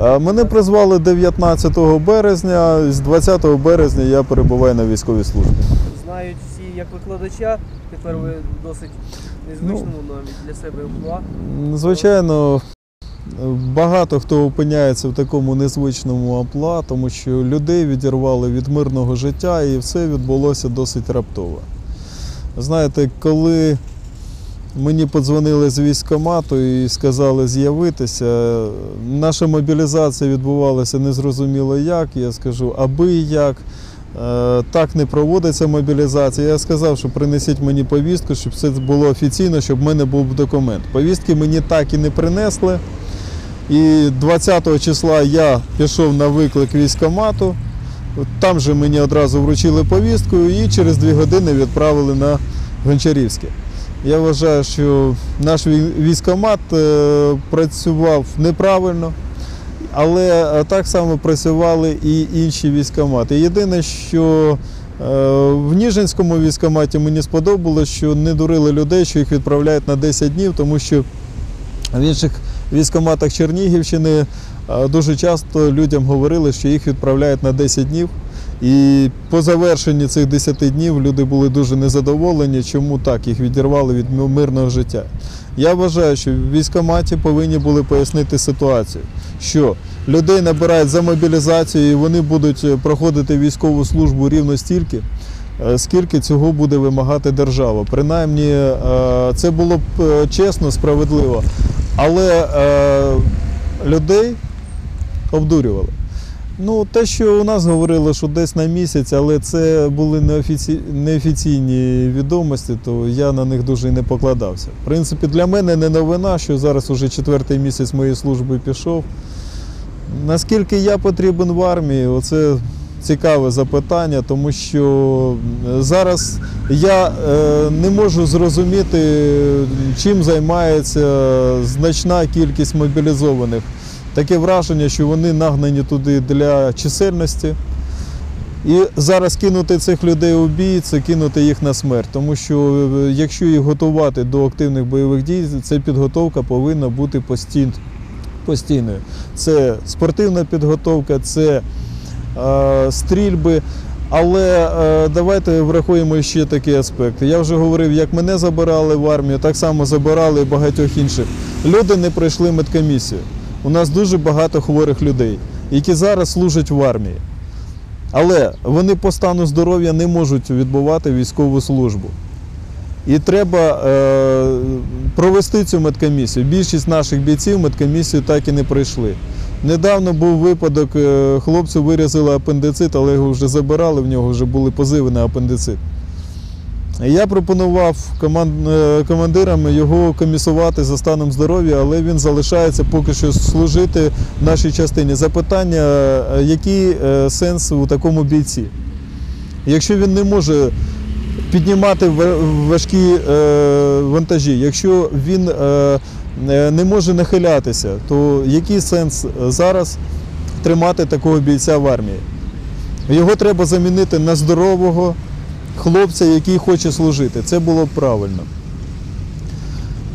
Е, Мене призвали 19 березня. З 20 березня я перебуваю на військовій службі. Знають всі як викладача, тепер ви досить незвичному навіть для себе амплуа. Звичайно, багато хто опиняється в такому незвичному амплуа, тому що людей відірвали від мирного життя і все відбулося досить раптово. Знаєте, коли мені подзвонили з військкомату і сказали з'явитися, наша мобілізація відбувалася незрозуміло як, я скажу, аби як. Е, Так не проводиться мобілізація. Я сказав, що принесіть мені повістку, щоб це було офіційно, щоб в мене був документ. Повістки мені так і не принесли. І 20 числа я пішов на виклик військкомату. Там же мені одразу вручили повістку і через дві години відправили на Гончарівське. Я вважаю, що наш вій- військкомат е, працював неправильно. Але е, так само працювали і інші військкомати. Єдине, що е, в Ніжинському військкоматі мені сподобалось, що не дурили людей, що їх відправляють на 10 днів, тому що в інших військкоматах Чернігівщини дуже часто людям говорили, що їх відправляють на 10 днів. І по завершенні цих 10 днів люди були дуже незадоволені, чому так їх відірвали від мирного життя. Я вважаю, що в військкоматі повинні були пояснити ситуацію, що людей набирають за мобілізацію і вони будуть е, проходити військову службу рівно стільки, е, скільки цього буде вимагати держава. Принаймні, е, це було б чесно, справедливо. Але людей обдурювали. Ну, те, що у нас говорили, що десь на місяць, але це були неофіці... неофіційні відомості, то я на них дуже і не покладався. В принципі, для мене не новина, що зараз уже четвертий місяць моєї служби пішов. Наскільки я потрібен в армії, оце цікаве запитання, тому що зараз я е, не можу зрозуміти, чим займається значна кількість мобілізованих. Таке враження, що вони нагнані туди для чисельності. І зараз кинути цих людей у бій це кинути їх на смерть. Тому що е, якщо їх готувати до активних бойових дій, ця підготовка повинна бути постійною. Це спортивна підготовка, це е, стрільби. Але е, давайте врахуємо ще такий аспект. Я вже говорив, як мене забирали в армію, так само забирали і багатьох інших. Люди не пройшли медкомісію. У нас дуже багато хворих людей, які зараз служать в армії. Але вони по стану здоров'я не можуть відбувати військову службу. І треба е, провести цю медкомісію. Більшість наших бійців медкомісію так і не пройшли. Недавно був випадок, е, хлопцю вирізали апендицит, але його вже забирали, в нього вже були позиви на апендицит. Я пропонував е, командирам його комісувати за станом здоров'я, але він залишається поки що служити в нашій частині. Запитання, е, який е, сенс у такому бійці? Якщо він не може піднімати важкі вантажі, якщо він не може нахилятися, то який сенс зараз тримати такого бійця в армії? Його треба замінити на здорового хлопця, який хоче служити. Це було б правильно.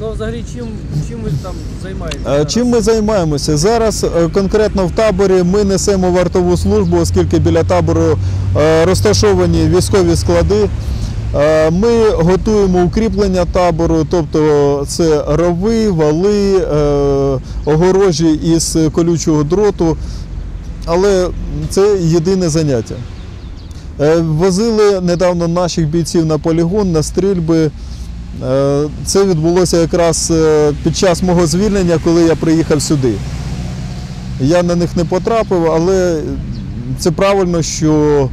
Ну, взагалі, чим, чим ви там займаєтесь? Е. Чим ми займаємося? Зараз е, конкретно в таборі ми несемо вартову службу, оскільки біля табору е, розташовані військові склади. Ми готуємо укріплення табору, тобто це рови, вали, огорожі із колючого дроту. Але це єдине заняття. Е, Возили недавно наших бійців на полігон, на стрільби. Е, Це відбулося якраз е, під час мого звільнення, коли я приїхав сюди. Я на них не потрапив, але це правильно, що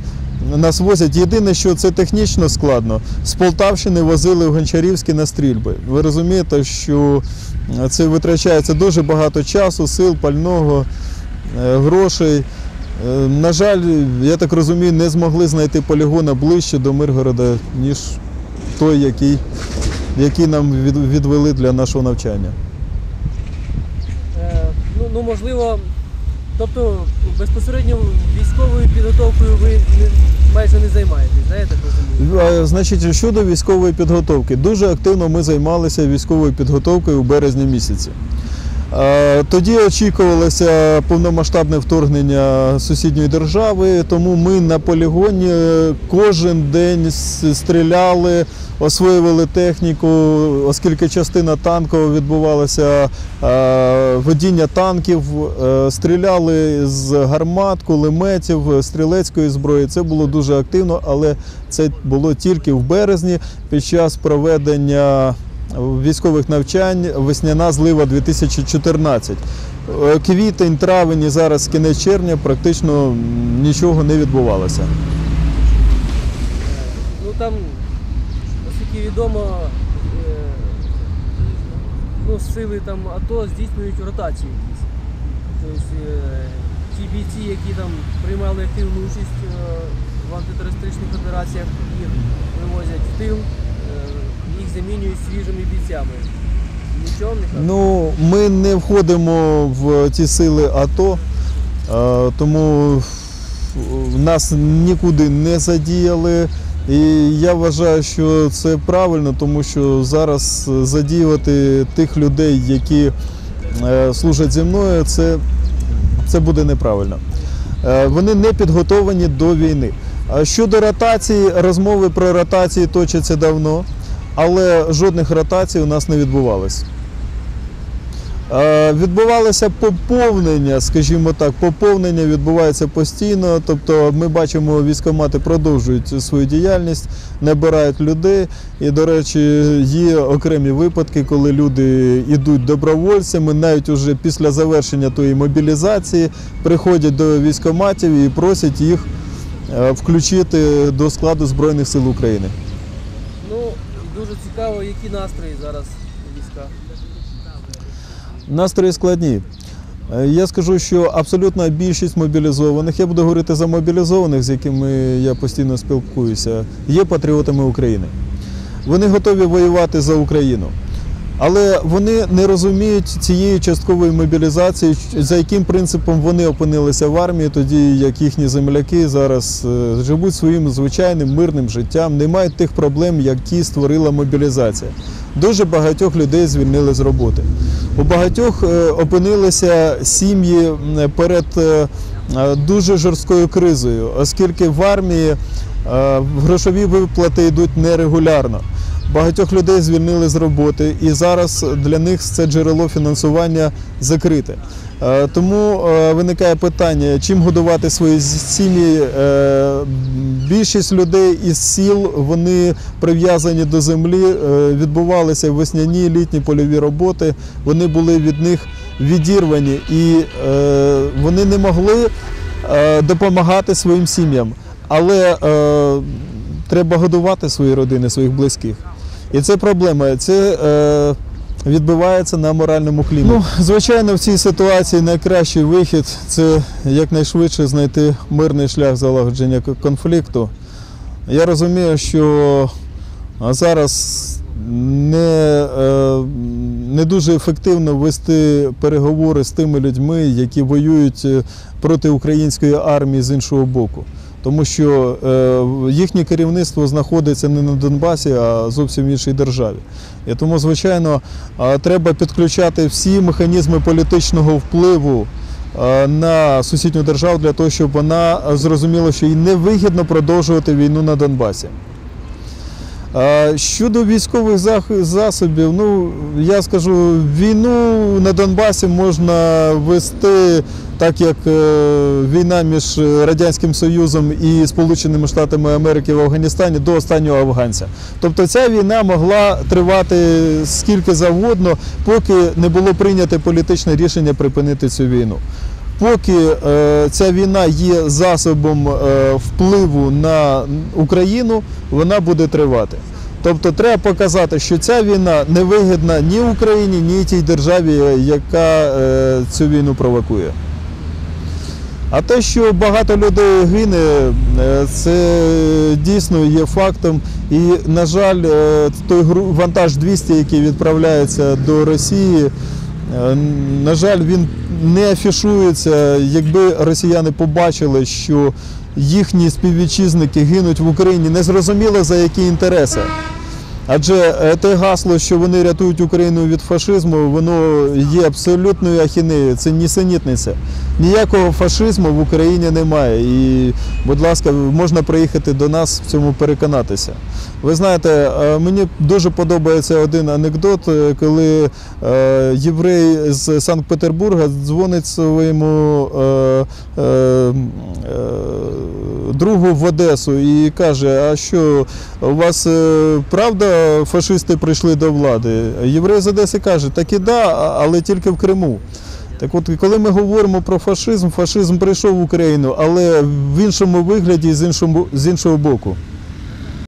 нас возять. Єдине, що це технічно складно. З Полтавщини возили в Гончарівське на стрільби. Ви розумієте, що це витрачається дуже багато часу, сил, пального, грошей. Е, На жаль, я так розумію, не змогли знайти полігона ближче до Миргорода, ніж той, який, який нам відвели для нашого навчання. Е, ну, ну, можливо, тобто безпосередньо військовою підготовкою ви не, майже не займаєтесь, да, я так розумію? Е, Значить, щодо військової підготовки, дуже активно ми займалися військовою підготовкою у березні місяці. Е, Тоді очікувалося повномасштабне вторгнення сусідньої держави, тому ми на полігоні кожен день стріляли, освоювали техніку, оскільки частина танкова відбувалася е, водіння танків, е, стріляли з гармат, кулеметів, стрілецької зброї. Це було дуже активно, але це було тільки в березні під час проведення військових навчань весняна злива 2014. Е, Квітень, травень і зараз кінець червня практично нічого не відбувалося. Ну там, наскільки відомо, е, ну, сили там АТО здійснюють ротації якісь. Тобто е, ті бійці, які там приймали активну участь в антитерористичних операціях, їх вивозять в тил, замінюють свіжими бійцями. Нічого не? Ну, ми не входимо в ті сили АТО, е, тому нас нікуди не задіяли. І я вважаю, що це правильно, тому що зараз задіювати тих людей, які е, служать зі мною, це, це буде неправильно. Е, Вони не підготовлені до війни. Щодо ротації, розмови про ротації точаться давно, але жодних ротацій у нас не відбувалось. Е, Відбувалося поповнення, скажімо так, поповнення відбувається постійно. Тобто ми бачимо, військомати продовжують свою діяльність, набирають людей. І, до речі, є окремі випадки, коли люди йдуть добровольцями, навіть уже після завершення тої мобілізації приходять до військоматів і просять їх е, включити до складу Збройних сил України. Цікаво, які настрої зараз у військах. Настрої складні. Е, Я скажу, що абсолютна більшість мобілізованих, я буду говорити за мобілізованих, з якими я постійно спілкуюся, є патріотами України. Вони готові воювати за Україну. Але вони не розуміють цієї часткової мобілізації, за яким принципом вони опинилися в армії, тоді як їхні земляки зараз е, живуть своїм звичайним мирним життям, не мають тих проблем, які створила мобілізація. Дуже багатьох людей звільнили з роботи. У багатьох е, опинилися сім'ї перед е, дуже жорсткою кризою, оскільки в армії грошові виплати йдуть нерегулярно. Багатьох людей звільнили з роботи, і зараз для них це джерело фінансування закрите. Е, Тому е, виникає питання, чим годувати свої сім'ї. Е, Більшість людей із сіл вони прив'язані до землі, відбувалися весняні літні польові роботи. Вони були від них відірвані і вони не могли допомагати своїм сім'ям. Але треба годувати свої родини, своїх близьких. І це проблема. Це е, відбивається на моральному кліматі. Ну, звичайно, в цій ситуації найкращий вихід це якнайшвидше знайти мирний шлях залагодження конфлікту. Я розумію, що зараз не, е, не дуже ефективно вести переговори з тими людьми, які воюють е, проти української армії з іншого боку. Тому що е, їхнє керівництво знаходиться не на Донбасі, а зовсім в іншій державі. І тому, звичайно, е, треба підключати всі механізми політичного впливу е, на сусідню державу для того, щоб вона зрозуміла, що їй невигідно продовжувати війну на Донбасі. Щодо військових засобів, ну я скажу, війну на Донбасі можна вести так, як е, війна між Радянським Союзом і Сполученими Штатами Америки в Афганістані до останнього афганця. Тобто ця війна могла тривати скільки завгодно, поки не було прийнято політичне рішення припинити цю війну. Поки е, ця війна є засобом е, впливу на Україну, вона буде тривати. Тобто треба показати, що ця війна не вигідна ні Україні, ні тій державі, яка е, цю війну провокує. А те, що багато людей гине, це дійсно є фактом. І, на жаль, той вантаж 200, який відправляється до Росії, на жаль, він не афішується. Якби росіяни побачили, що їхні співвітчизники гинуть в Україні, незрозуміло за які інтереси. Адже е, те гасло, що вони рятують Україну від фашизму, воно є абсолютною ахінеєю, це нісенітниця. Ніякого фашизму в Україні немає. І, будь ласка, можна приїхати до нас в цьому переконатися. Ви знаєте, е, мені дуже подобається один анекдот, е, коли єврей з Санкт-Петербурга дзвонить своєму е, е, другу в Одесу і каже: А що, у вас е, правда фашисти прийшли до влади? Єврей з Одеси каже, так і да, але тільки в Криму. Так от, коли ми говоримо про фашизм, фашизм прийшов в Україну, але в іншому вигляді з іншого, з іншого боку.